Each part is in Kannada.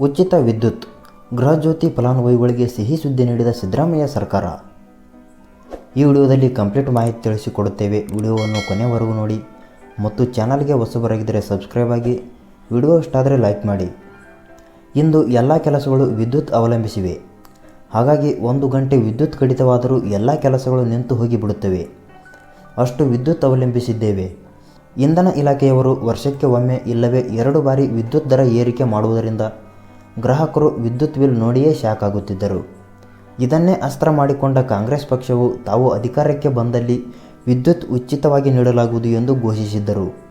ಉಚಿತ ವಿದ್ಯುತ್. ಗೃಹಜ್ಯೋತಿ ಫಲಾನುಭವಿಗಳಿಗೆ ಸಿಹಿ ಸುದ್ದಿ ನೀಡಿದ ಸಿದ್ದರಾಮಯ್ಯ ಸರ್ಕಾರ. ಈ ವಿಡಿಯೋದಲ್ಲಿ ಕಂಪ್ಲೀಟ್ ಮಾಹಿತಿ ತಿಳಿಸಿಕೊಡುತ್ತೇವೆ. ವಿಡಿಯೋವನ್ನು ಕೊನೆವರೆಗೂ ನೋಡಿ. ಮತ್ತು ಚಾನಲ್ಗೆ ಹೊಸಬರಾಗಿದ್ದರೆ ಸಬ್ಸ್ಕ್ರೈಬ್ ಆಗಿ. ವಿಡಿಯೋ ಇಷ್ಟ ಆದರೆ ಲೈಕ್ ಮಾಡಿ. ಇಂದು ಎಲ್ಲ ಕೆಲಸಗಳು ವಿದ್ಯುತ್ ಅವಲಂಬಿಸಿವೆ. ಹಾಗಾಗಿ ಒಂದು ಗಂಟೆ ವಿದ್ಯುತ್ ಕಡಿತವಾದರೂ ಎಲ್ಲ ಕೆಲಸಗಳು ನಿಂತು ಹೋಗಿಬಿಡುತ್ತವೆ. ಅಷ್ಟು ವಿದ್ಯುತ್ ಅವಲಂಬಿಸಿದ್ದೇವೆ. ಇಂಧನ ಇಲಾಖೆಯವರು ವರ್ಷಕ್ಕೆ ಒಮ್ಮೆ ಇಲ್ಲವೇ ಎರಡು ಬಾರಿ ವಿದ್ಯುತ್ ದರ ಏರಿಕೆ ಮಾಡುವುದರಿಂದ ಗ್ರಾಹಕರು ವಿದ್ಯುತ್ ಬಿಲ್ ನೋಡಿಯೇ ಶಾಕ್ ಆಗುತ್ತಿದ್ದರು ಇದನ್ನೇ ಅಸ್ತ್ರ ಮಾಡಿಕೊಂಡ ಕಾಂಗ್ರೆಸ್ ಪಕ್ಷವು ತಾವು ಅಧಿಕಾರಕ್ಕೆ ಬಂದಲ್ಲಿ ವಿದ್ಯುತ್ ಉಚಿತವಾಗಿ ನೀಡಲಾಗುವುದು ಎಂದು ಘೋಷಿಸಿದ್ದರು.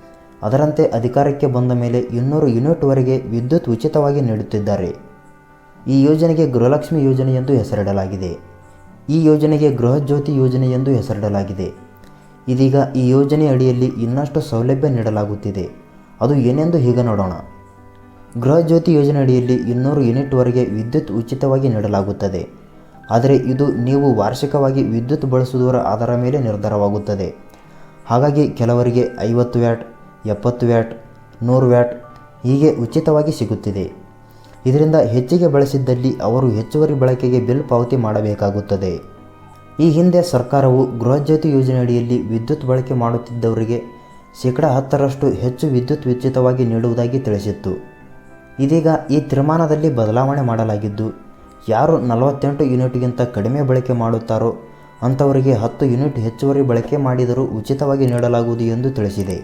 ಅದರಂತೆ ಅಧಿಕಾರಕ್ಕೆ ಬಂದ ಮೇಲೆ ಇನ್ನೂರು ಯೂನಿಟ್ವರೆಗೆ ವಿದ್ಯುತ್ ಉಚಿತವಾಗಿ ನೀಡುತ್ತಿದ್ದಾರೆ. ಈ ಯೋಜನೆಗೆ ಗೃಹಲಕ್ಷ್ಮಿ ಯೋಜನೆ ಎಂದು ಹೆಸರಿಡಲಾಗಿದೆ. ಈ ಯೋಜನೆಗೆ ಗೃಹಜ್ಯೋತಿ ಯೋಜನೆ ಎಂದು ಹೆಸರಿಡಲಾಗಿದೆ. ಇದೀಗ ಈ ಯೋಜನೆ ಅಡಿಯಲ್ಲಿ ಇನ್ನಷ್ಟು ಸೌಲಭ್ಯ ನೀಡಲಾಗುತ್ತಿದೆ. ಅದು ಏನೆಂದು ಈಗ ನೋಡೋಣ. ಗೃಹಜ್ಯೋತಿ ಯೋಜನೆ ಅಡಿಯಲ್ಲಿ ಇನ್ನೂರು ಯೂನಿಟ್ವರೆಗೆ ವಿದ್ಯುತ್ ಉಚಿತವಾಗಿ ನೀಡಲಾಗುತ್ತದೆ. ಆದರೆ ಇದು ನೀವು ವಾರ್ಷಿಕವಾಗಿ ವಿದ್ಯುತ್ ಬಳಸುವುದರ ಆಧಾರ ಮೇಲೆ ನಿರ್ಧಾರವಾಗುತ್ತದೆ. ಹಾಗಾಗಿ ಕೆಲವರಿಗೆ ಐವತ್ತು ವ್ಯಾಟ್, ಎಪ್ಪತ್ತು ವ್ಯಾಟ್, ನೂರು ವ್ಯಾಟ್ ಹೀಗೆ ಉಚಿತವಾಗಿ ಸಿಗುತ್ತಿದೆ. ಇದರಿಂದ ಹೆಚ್ಚಿಗೆ ಬಳಸಿದ್ದಲ್ಲಿ ಅವರು ಹೆಚ್ಚುವರಿ ಬಳಕೆಗೆ ಬಿಲ್ ಪಾವತಿ ಮಾಡಬೇಕಾಗುತ್ತದೆ. ಈ ಹಿಂದೆ ಸರ್ಕಾರವು ಗೃಹಜ್ಯೋತಿ ಯೋಜನೆಯಡಿಯಲ್ಲಿ ವಿದ್ಯುತ್ ಬಳಕೆ ಮಾಡುತ್ತಿದ್ದವರಿಗೆ ಶೇಕಡ ಹತ್ತರಷ್ಟು ಹೆಚ್ಚು ವಿದ್ಯುತ್ ಉಚಿತವಾಗಿ ನೀಡುವುದಾಗಿ ತಿಳಿಸಿತ್ತು. ಇದೀಗ ಈ ತೀರ್ಮಾನದಲ್ಲಿ ಬದಲಾವಣೆ ಮಾಡಲಾಗಿದ್ದು, ಯಾರು ನಲವತ್ತೆಂಟು ಯೂನಿಟ್ಗಿಂತ ಕಡಿಮೆ ಬಳಕೆ ಮಾಡುತ್ತಾರೋ ಅಂಥವರಿಗೆ ಹತ್ತು ಯೂನಿಟ್ ಹೆಚ್ಚುವರಿ ಬಳಕೆ ಮಾಡಿದರೂ ಉಚಿತವಾಗಿ ನೀಡಲಾಗುವುದು ಎಂದು ತಿಳಿಸಿದೆ.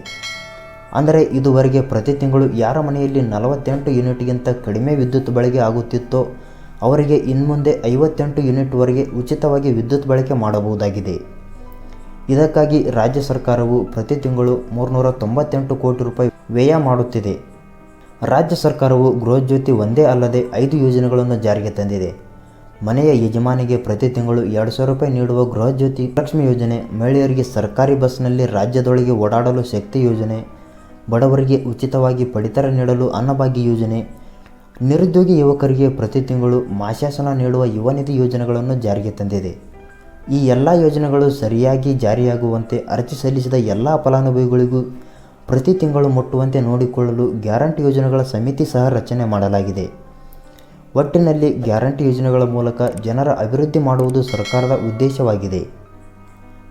ಅಂದರೆ ಇದುವರೆಗೆ ಪ್ರತಿ ತಿಂಗಳು ಯಾರ ಮನೆಯಲ್ಲಿ ನಲವತ್ತೆಂಟು ಯೂನಿಟ್ಗಿಂತ ಕಡಿಮೆ ವಿದ್ಯುತ್ ಬಳಕೆ ಆಗುತ್ತಿತ್ತೋ ಅವರಿಗೆ ಇನ್ಮುಂದೆ ಐವತ್ತೆಂಟು ಯೂನಿಟ್ವರೆಗೆ ಉಚಿತವಾಗಿ ವಿದ್ಯುತ್ ಬಳಕೆ ಮಾಡಬಹುದಾಗಿದೆ. ಇದಕ್ಕಾಗಿ ರಾಜ್ಯ ಸರ್ಕಾರವು ಪ್ರತಿ ತಿಂಗಳು ಮೂರುನೂರ ತೊಂಬತ್ತೆಂಟು ಕೋಟಿ ರೂಪಾಯಿ ವ್ಯಯ ಮಾಡುತ್ತಿದೆ. ರಾಜ್ಯ ಸರ್ಕಾರವು ಗೃಹಜ್ಯೋತಿ ಒಂದೇ ಅಲ್ಲದೆ ಐದು ಯೋಜನೆಗಳನ್ನು ಜಾರಿಗೆ ತಂದಿದೆ. ಮನೆಯ ಯಜಮಾನಿಗೆ ಪ್ರತಿ ತಿಂಗಳು ಎರಡು ಸಾವಿರ ರೂಪಾಯಿ ನೀಡುವ ಗೃಹಜ್ಯೋತಿ ಲಕ್ಷ್ಮಿ ಯೋಜನೆ, ಮಹಿಳೆಯರಿಗೆ ಸರ್ಕಾರಿ ಬಸ್ನಲ್ಲಿ ರಾಜ್ಯದೊಳಗೆ ಓಡಾಡಲು ಶಕ್ತಿ ಯೋಜನೆ, ಬಡವರಿಗೆ ಉಚಿತವಾಗಿ ಪಡಿತರ ನೀಡಲು ಅನ್ನಭಾಗ್ಯ ಯೋಜನೆ, ನಿರುದ್ಯೋಗಿ ಯುವಕರಿಗೆ ಪ್ರತಿ ತಿಂಗಳು ಮಾಶಾಸನ ನೀಡುವ ಯುವ ನಿಧಿ ಯೋಜನೆಗಳನ್ನು ಜಾರಿಗೆ ತಂದಿದೆ. ಈ ಎಲ್ಲ ಯೋಜನೆಗಳು ಸರಿಯಾಗಿ ಜಾರಿಯಾಗುವಂತೆ ಅರ್ಜಿ ಸಲ್ಲಿಸಿದ ಎಲ್ಲ ಫಲಾನುಭವಿಗಳಿಗೂ ಪ್ರತಿ ತಿಂಗಳು ಮುಟ್ಟುವಂತೆ ನೋಡಿಕೊಳ್ಳಲು ಗ್ಯಾರಂಟಿ ಯೋಜನೆಗಳ ಸಮಿತಿ ಸಹ ರಚನೆ ಮಾಡಲಾಗಿದೆ. ಒಟ್ಟಿನಲ್ಲಿ ಗ್ಯಾರಂಟಿ ಯೋಜನೆಗಳ ಮೂಲಕ ಜನರ ಅಭಿವೃದ್ಧಿ ಮಾಡುವುದು ಸರ್ಕಾರದ ಉದ್ದೇಶವಾಗಿದೆ.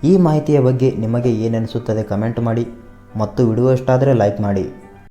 ಈ ಮಾಹಿತಿಯ ಬಗ್ಗೆ ನಿಮಗೆ ಏನನಿಸುತ್ತದೆ ಕಮೆಂಟ್ ಮಾಡಿ ಮತ್ತು ವಿಡಿಯೋ ಇಷ್ಟ ಆದರೆ ಲೈಕ್ ಮಾಡಿ.